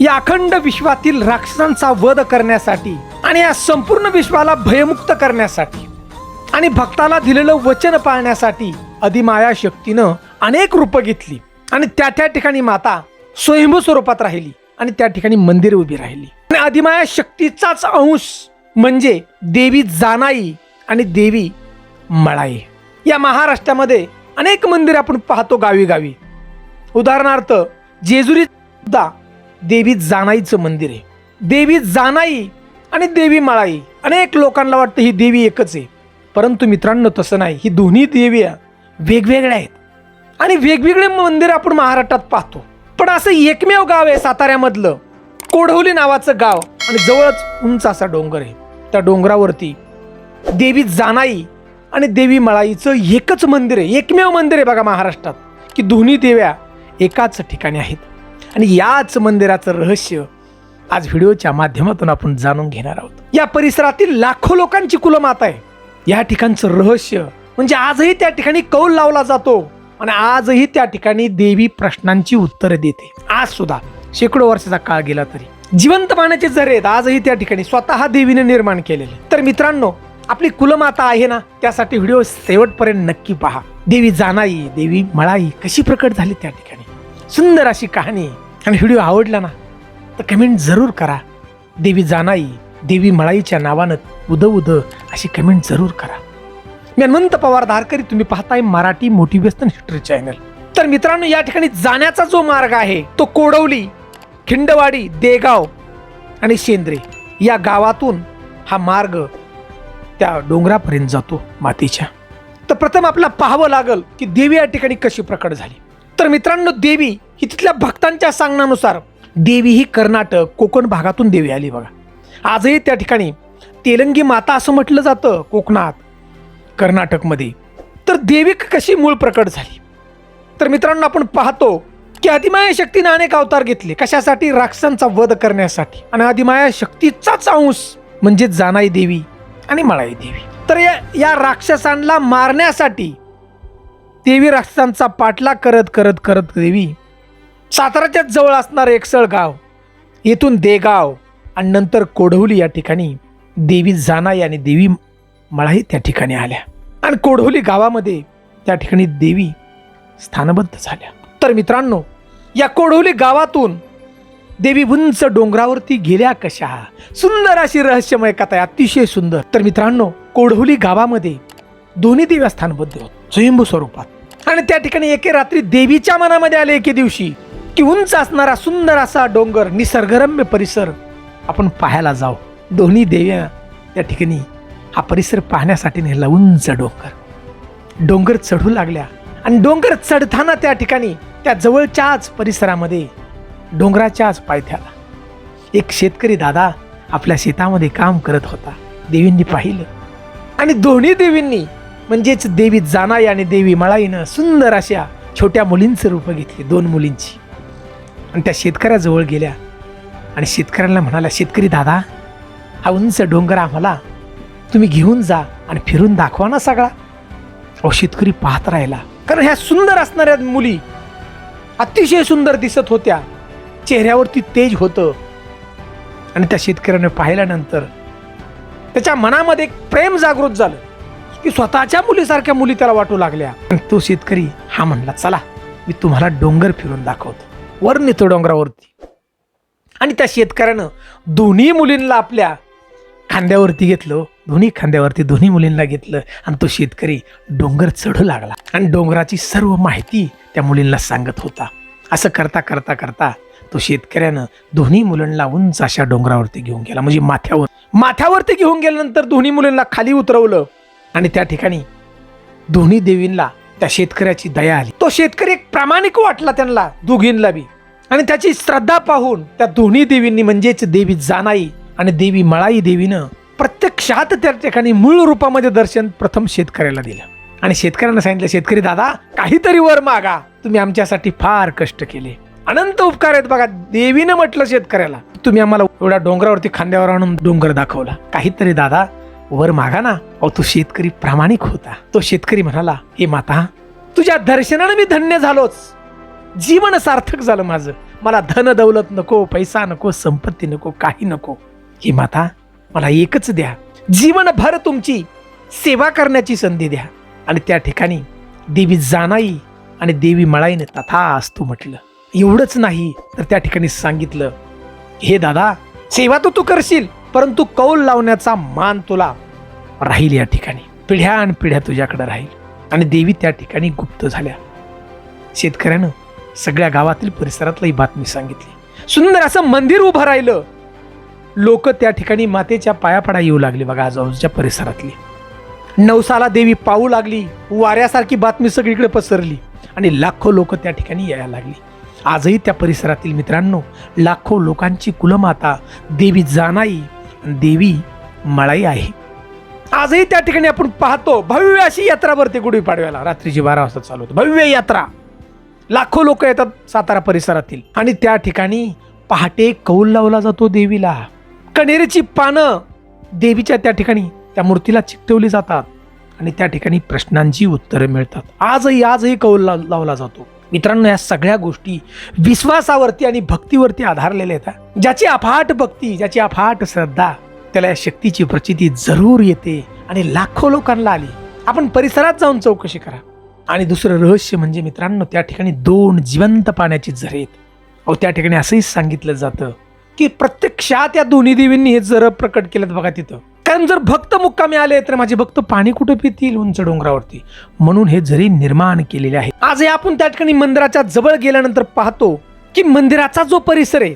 या अखंड विश्वातील राक्षसांचा वध करण्यासाठी आणि या संपूर्ण विश्वाला भयमुक्त करण्यासाठी आणि भक्ताला दिलेलं वचन पाळण्यासाठी अधिमाया शक्तीनं अनेक रूपं घेतली आणि त्या त्या ठिकाणी माता स्वयंभू स्वरूपात राहिली आणि त्या ठिकाणी मंदिर उभी राहिली. आणि अधिमाया शक्तीचाच अंश म्हणजे देवी जानाई आणि देवी मळाई. या महाराष्ट्रामध्ये अनेक मंदिर आपण पाहतो गावी गावी. उदाहरणार्थ जेजुरी सुद्धा देवी जानाईचं मंदिर आहे. देवी जानाई आणि देवी माळाई. अनेक लोकांना वाटतं ही देवी एकच आहे. परंतु मित्रांनो तसं नाही. ही दोन्ही देवी वेगवेगळ्या आहेत. आणि वेगवेगळे मंदिर आपण महाराष्ट्रात पाहतो. पण असं एकमेव गाव आहे साताऱ्यामधलं. कोढवली नावाचं गाव आणि जवळच उंच असा डोंगर आहे. त्या डोंगरावरती देवी जानाई आणि देवी मळाईचं एकच मंदिर आहे. एकमेव मंदिर आहे बघा महाराष्ट्रात. की दोन्ही देव्या एकाच ठिकाणी आहेत. आणि याच मंदिराचं रहस्य आज व्हिडिओच्या माध्यमातून आपण जाणून घेणार आहोत. या परिसरातील लाखो लोकांची कुलमाता आहे. या ठिकाणचं रहस्य म्हणजे आजही त्या ठिकाणी कौल लावला जातो आणि आजही त्या ठिकाणी देवी प्रश्नांची उत्तरं देते. आज सुद्धा शेकडो वर्षाचा काळ गेला तरी. जिवंत पाण्याचे झरे आहेत. आजही त्या ठिकाणी स्वतः देवीने निर्माण केलेले तर मित्रांनो आपली कुलमाता आहे ना त्यासाठी व्हिडिओ शेवटपर्यंत नक्की पहा. देवी जानाई देवी मळाई कशी प्रकट झाली त्या ठिकाणी? सुंदर अशी कहाणी. आणि व्हिडिओ आवडला ना तर कमेंट जरूर करा. देवी जानाई देवी मळाईच्या नावानं उद उद अशी कमेंट जरूर करा. मी अनंत पवार धारकरी तुम्ही पाहताय मराठी मोटिवेशनल हिस्ट्री चॅनल तर मित्रांनो या ठिकाणी जाण्याचा जो मार्ग आहे तो कोडवली खिंडवाडी देगाव आणि शेंद्रे या गावातून हा मार्ग त्या डोंगरापर्यंत जातो मातीच्या. तर प्रथम आपल्याला पाहावं लागल की देवी या ठिकाणी कशी प्रकट झाली. तर मित्रांनो देवी ही तिथल्या भक्तांच्या सांगण्यानुसार देवी ही कर्नाटक कोकण भागातून देवी आली बघा. आजही त्या ठिकाणी तेलंगी माता असं म्हटलं जातं कोकणात कर्नाटकमध्ये. तर देवी कशी मूळ प्रकट झाली? तर मित्रांनो आपण पाहतो की अधिमाया शक्तीने अनेक अवतार घेतले. कशासाठी? राक्षसांचा वध करण्यासाठी. आणि अधिमाया शक्तीचाच अंश म्हणजे जानाई देवी आणि मळाई देवी. तर या या राक्षसांना मारण्यासाठी देवी राक्षसांचा पाठलाग करत करत करत देवी. साताराच्याच जवळ असणारं एकसळ गाव येथून देगाव आणि नंतर कोढवली या ठिकाणी देवी जानाई आणि देवी मळाही त्या ठिकाणी आल्या. आणि कोढवली गावामध्ये त्या ठिकाणी देवी स्थानबद्ध झाल्या. तर मित्रांनो या कोढवली गावातून देवी उंच डोंगरावरती गेल्या कशा? सुंदर अशी रहस्यमय कथा आहे अतिशय सुंदर. तर मित्रांनो कोढवली गावामध्ये दोन्ही देव्या होत स्वयंभू स्वरूपात. आणि त्या ठिकाणी एके रात्री देवीच्या मनामध्ये आले एके दिवशी की उंच असणारा सुंदर असा डोंगर निसर्गरम्य परिसर आपण पाहायला जाऊ दोन्ही देव्या त्या ठिकाणी हा परिसर पाहण्यासाठी नेला उंच डोंगर. डोंगर चढू लागल्या. आणि डोंगर चढताना त्या ठिकाणी त्या जवळच्याच परिसरामध्ये डोंगराच्याच पायथ्याला एक शेतकरी दादा आपल्या शेतामध्ये काम करत होता. देवींनी पाहिलं. आणि दोन्ही देवींनी म्हणजेच देवी जानाई आणि देवी मळाईनं सुंदर अशा छोट्या मुलींचं रूप घेतले दोन मुलींची. आणि त्या शेतकऱ्याजवळ गेल्या. आणि शेतकऱ्यांना म्हणाला शेतकरी दादा हा उंच डोंगर आम्हाला तुम्ही घेऊन जा आणि फिरून दाखवा ना सगळा. अहो शेतकरी पाहत राहिला. कारण ह्या सुंदर असणाऱ्या मुली अतिशय सुंदर दिसत होत्या. चेहऱ्यावरती तेज होतं. आणि त्या शेतकऱ्याने पाहिल्यानंतर त्याच्या मनामध्ये एक प्रेम जागृत झालं. की स्वतःच्या मुलीसारख्या मुली त्याला वाटू लागल्या. तो शेतकरी हा म्हणला चला मी तुम्हाला डोंगर फिरून दाखवतो. वर नेतो डोंगरावरती. आणि त्या शेतकऱ्यानं दोन्ही मुलींना आपल्या खांद्यावरती घेतलं दोन्ही खांद्यावरती दोन्ही मुलींना घेतलं आणि तो शेतकरी डोंगर चढू लागला. आणि डोंगराची सर्व माहिती त्या मुलींना सांगत होता. असं करता करता करता तो शेतकऱ्यानं दोन्ही मुलांना उंच अशा डोंगरावरती घेऊन गेला. म्हणजे माथ्यावर. माथ्यावरती घेऊन गेल्यानंतर दोन्ही मुलींना खाली उतरवलं. आणि त्या ठिकाणी दोन्ही देवींना त्या शेतकऱ्याची दया आली. तो शेतकरी एक प्रामाणिक वाटला त्यांना दोघींना बी. आणि त्याची श्रद्धा पाहून त्या दोन्ही देवींनी म्हणजेच देवी जानाई आणि देवी मळाई देवीनं प्रत्यक्षात त्या ठिकाणी मूळ रूपामध्ये दर्शन प्रथम शेतकऱ्याला दिलं. आणि शेतकऱ्यांना सांगितलं शेतकरी दादा काहीतरी वर मागा. तुम्ही आमच्यासाठी फार कष्ट केले. अनंत उपकार आहेत बघा. देवीनं म्हटलं शेतकऱ्याला तुम्ही आम्हाला एवढ्या डोंगरावरती खांद्यावर आणून डोंगर दाखवला. काहीतरी दादा वर मागा ना. अहो तो शेतकरी प्रामाणिक होता. तो शेतकरी म्हणाला हे माता तुझ्या दर्शनानं मी धन्य झालोच. जीवन सार्थक झालं माझं. मला धन दौलत नको पैसा नको संपत्ती नको काही नको. ही माता मला एकच द्या. जीवनभर तुमची सेवा करण्याची संधी द्या. आणि त्या ठिकाणी देवी जानाई आणि देवी मळाईने तथा असतो म्हटलं. एवढंच नाही तर त्या ठिकाणी सांगितलं हे दादा सेवा तर तू करशील. परंतु कौल लावण्याचा मान तुला राहील या ठिकाणी. पिढ्या आणि पिढ्या तुझ्याकडे राहील. आणि देवी त्या ठिकाणी गुप्त झाल्या. शेतकऱ्यानं सगळ्या गावातील परिसरातलं ही बातमी सांगितली. सुंदर असं मंदिर उभं राहिलं. लोक त्या ठिकाणी मातेच्या पायापडा येऊ लागली बघा आजूबाजूच्या परिसरातली. नवसाला देवी पाहू लागली. वाऱ्यासारखी बातमी सगळीकडे पसरली. आणि लाखो लोक त्या ठिकाणी यायला लागली. आजही त्या परिसरातील मित्रांनो लाखो लोकांची कुलमाता देवी जानाई देवी मळाई आहे. आजही त्या ठिकाणी आपण पाहतो भव्य अशी यात्रा भरते गुढीपाडव्याला. रात्रीची बारा वाजता चालू होते. भव्य यात्रा. लाखो लोक येतात सातारा परिसरातील. आणि त्या ठिकाणी पहाटे कौल लावला जातो देवीला. कणेरीची पानं देवीच्या त्या ठिकाणी त्या मूर्तीला चिकटवली जातात. आणि त्या ठिकाणी प्रश्नांची उत्तरं मिळतात. आजही आजही कौल लाव- लावला जातो. मित्रांनो या सगळ्या गोष्टी विश्वासावरती आणि भक्तीवरती आधारलेल्या आहेत ज्याची अफाट भक्ती ज्याची अफाट श्रद्धा त्याला या शक्तीची प्रचिती जरूर येते आणि लाखो लोकांना आली. आपण परिसरात जाऊन चौकशी करा. आणि दुसरं रहस्य म्हणजे मित्रांनो त्या ठिकाणी दोन जिवंत पाण्याची झरे आहेत. अहो त्या ठिकाणी असंही सांगितलं जातं की प्रत्यक्षात या दोन्ही देवींनी हे जर प्रकट केलं बघा तिथं. कारण जर भक्त मुक्कामी आले तर माझे भक्त पाणी कुठे पितील उंच डोंगरावरती? म्हणून हे जरी निर्माण केलेले आहे. आजही आपण त्या ठिकाणी मंदिराच्या जवळ गेल्यानंतर पाहतो की मंदिराचा जो परिसर आहे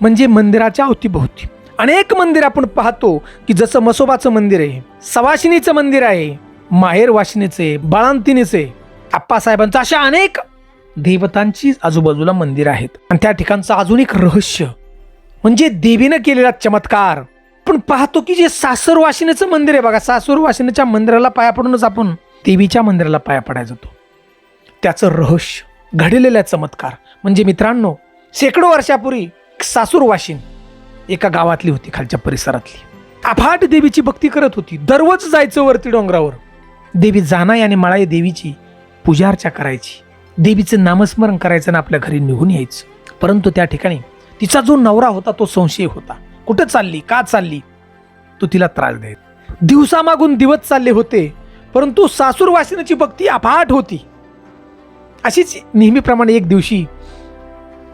म्हणजे मंदिराच्या अवतीभोवती. अनेक मंदिर आपण पाहतो की जसं मसोबाचं मंदिर आहे सवाशिनीचं मंदिर आहे माहेर वाशिनीचे बाळांतिनीचे आप्पासाहेबांचं अशा अनेक देवतांची आजूबाजूला मंदिर आहेत. आणि त्या ठिकाणचं अजून एक रहस्य म्हणजे देवीनं केलेला चमत्कार पण पाहतो की जे सासर वाशिनीचं मंदिर आहे बघा सासूर वाशिनीच्या मंदिराला पाया पडूनच आपण देवीच्या मंदिराला पाया पडायला जातो. त्याचं रहस्य घडलेला चमत्कार. म्हणजे मित्रांनो शेकडो वर्षापूर्वी सासूर वाशिन एका गावातली होती खालच्या परिसरातली. अफाट देवीची भक्ती करत होती. दररोज जायचं वरती डोंगरावर. देवी जानाई आणि मळाई देवीची पूजा अर्चा करायची. देवीचं नामस्मरण करायचं आणि आपल्या घरी निघून यायचं. परंतु त्या ठिकाणी तिचा जो नवरा होता तो संशय होता. कुठं चालली का चालली? तो तिला त्रास देत दिवसामागून दिवस चालले होते परंतु सासूरवासिनची भक्ती अफाट होती. अशीच नेहमीप्रमाणे एक दिवशी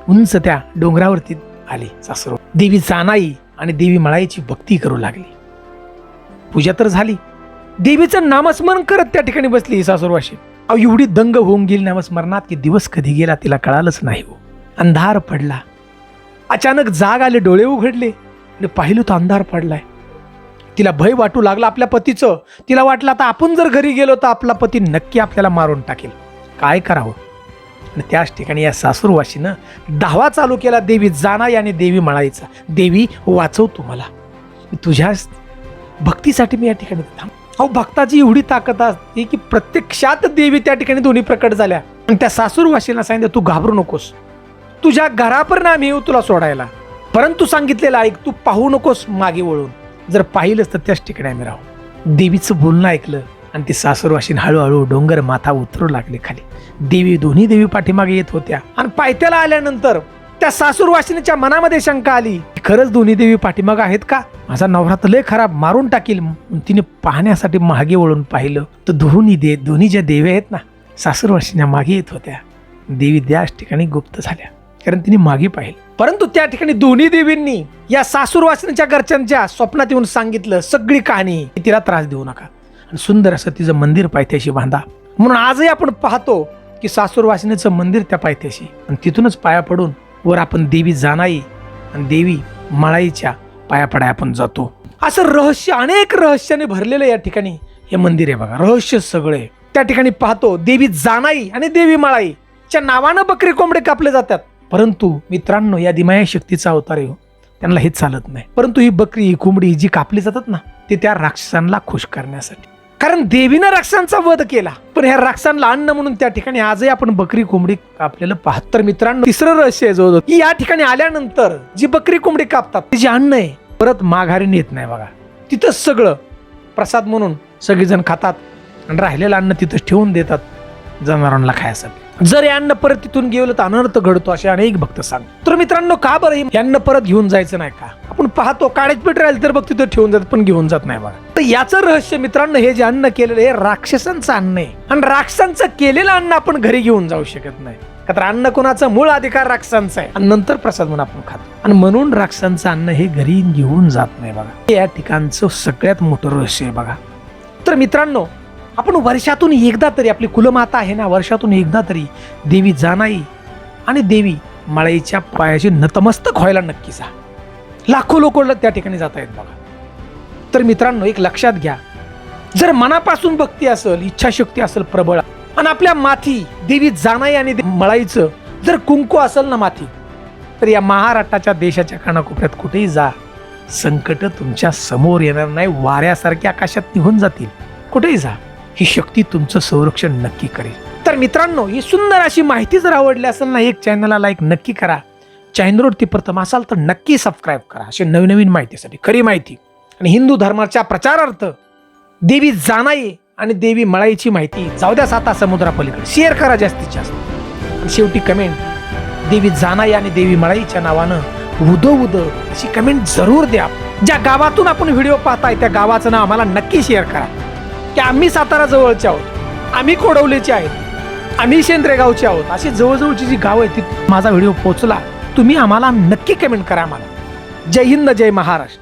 उंच त्या डोंगरावरती आली सासूर. देवी जानाई आणि देवी मळाईची भक्ती करू लागली. पूजा तर झाली. देवीचं नामस्मरण करत त्या ठिकाणी बसली सासूरवाशी अहो एवढी दंग होऊन गेली नामस्मरणात की दिवस कधी गेला तिला कळालंच नाही हो. अंधार पडला. अचानक जाग आले डोळे उघडले. आणि पाहिलं तर अंधार पडलाय. तिला भय वाटू लागला आपल्या पतीचं. तिला वाटलं आता आपण जर घरी गेलो तर आपला पती नक्की आपल्याला मारून टाकेल. काय करावं? आणि त्याच ठिकाणी या सासूरवाशीनं धावा चालू केला देवी जाणा आणि देवी म्हणायचा. देवी वाचव तुम्हाला. तुझ्याच भक्तीसाठी मी या ठिकाणी अहो भक्ताची एवढी ताकद असते की प्रत्यक्षात देवी त्या ठिकाणी दोन्ही प्रकट झाल्या. आणि त्या सासूरवाशीला सांगितलं तू घाबरू नकोस. तुझ्या घरापर्यंत आम्ही येऊ तुला सोडायला. परंतु सांगितलेलं ऐक तू पाहू नकोस मागे वळून. जर पाहिलंच तर त्याच ठिकाणी आम्ही राहू. देवीचं बोलणं ऐकलं आणि ती सासूरवाशीन हळूहळू डोंगर माथा उतरू लागले खाली. देवी दोन्ही देवी पाठीमागे येत होत्या. आणि पायथ्याला आल्यानंतर त्या सासूरवाशिनीच्या मनामध्ये शंका आली की खरंच दोन्ही देवी पाठीमाग आहेत का? माझा नवरा तर लय खराब मारून टाकील. तिने पाहण्यासाठी मागे वळून पाहिलं. तर दोन्ही दे दोन्ही ज्या देवी आहेत ना सासूरवाशिन्या मागे येत होत्या. देवी त्याच ठिकाणी गुप्त झाल्या. कारण तिने मागे पाहिलं. परंतु त्या ठिकाणी दोन्ही देवींनी या सासूरवासिनीच्या घरच्यांच्या स्वप्नात येऊन सांगितलं सगळी कहाणी तिला त्रास देऊ नका. आणि सुंदर असं तिचं मंदिर पायथ्याशी बांधा. म्हणून आजही आपण पाहतो की सासूरवासिनीचं मंदिर त्या पायथ्याशी. आणि तिथूनच पाया पडून वर आपण देवी जानाई आणि देवी मळाईच्या पाया पडाय आपण जातो. असं रहस्य अनेक रहस्याने भरलेलं या ठिकाणी हे मंदिर आहे बघा. रहस्य सगळे. त्या ठिकाणी पाहतो देवी जानाई आणि देवी मळाईच्या नावानं बकरी कोंबडे कापले जातात. परंतु मित्रांनो या दिमाया शक्तीचा अवतार आहे हो. त्यांना हे चालत नाही. परंतु ही बकरी ही कोंबडी जी कापली जातात ना ते त्या राक्षसांना खुश करण्यासाठी. कारण देवीनं राक्षसांचा वध केला. पण ह्या राक्षसांना अन्न म्हणून त्या ठिकाणी आजही आपण बकरी कोंबडी कापलेलं पाहत. तर मित्रांनो तिसरं रहस्य आहे जवळ की या ठिकाणी आल्यानंतर जी बकरी कोंबडी कापतात ते जे अन्न आहे परत माघारी नेत नाही बघा. तिथंच सगळं प्रसाद म्हणून सगळेजण खातात आणि राहिलेलं अन्न तिथंच ठेवून देतात जनावरांना खायसाठी. जर या अन्न परत तिथून गेलं तर अनर्थ घडतो असे अनेक भक्त सांग तर मित्रांनो का बरं यांना अन्न परत घेऊन जायचं नाही का? आपण पाहतो काळेच पीठ राहील तर बघ तिथं ठेवून जात पण घेऊन जात नाही बघा. तर याचं रहस्य मित्रांनो हे जे अन्न केलेलं हे राक्षसांचं अन्न आहे. आणि राक्षसांचं केलेलं अन्न आपण घरी घेऊन जाऊ शकत नाही. का तर अन्न कोणाचा? मूळ अधिकार राक्षसांचा आहे. आणि नंतर प्रसाद म्हणून आपण खातो. आणि म्हणून राक्षसांचं अन्न हे घरी घेऊन जात नाही बघा. या ठिकाणचं सगळ्यात मोठं रहस्य आहे बघा. तर मित्रांनो आपण वर्षातून एकदा तरी आपली कुलमाता आहे ना वर्षातून एकदा तरी देवी जानाई आणि देवी मळाईच्या पायाची नतमस्तक व्हायला नक्की जा. लाखो लोक त्या ठिकाणी जात आहेत बघा. तर मित्रांनो एक लक्षात घ्या. जर मनापासून भक्ती असेल इच्छाशक्ती असेल प्रबळ आणि आपल्या माथी देवी जानाई आणि मळाईचं जर कुंकू असेल ना माथी तर या महाराष्ट्राच्या देशाच्या कानाकोपऱ्यात कुठेही जा. संकट तुमच्यासमोर येणार नाही वाऱ्यासारख्या आकाशात निघून जातील. कुठेही जा. ही शक्ती तुमचं संरक्षण नक्की करेल. तर मित्रांनो ही सुंदर अशी माहिती जर आवडली असेल ना एक चॅनलला लाईक नक्की करा. चॅनलवरती प्रथम असाल तर नक्की सबस्क्राईब करा. अशी नवनवीन माहितीसाठी खरी माहिती. आणि हिंदू धर्माच्या प्रचारार्थ देवी जानाई आणि देवी मळाईची माहिती जाऊ द्या साता समुद्रापलीकडे. शेअर करा जास्तीत जास्त. आणि शेवटी कमेंट देवी जानाई आणि देवी मळाईच्या नावानं उद उद अशी कमेंट जरूर द्या. ज्या गावातून आपण व्हिडिओ पाहताय त्या गावाचं नाव आम्हाला नक्की शेअर करा. की आम्ही सातारा जवळचे आहोत. आम्ही कोडवलेचे आहेत. आम्ही शेंद्रेगावचे आहोत. अशी जवळजवळची जी गावं आहेत ती माझा व्हिडिओ पोचला. तुम्ही आम्हाला नक्की कमेंट करा आम्हाला. जय हिंद जय महाराष्ट्र.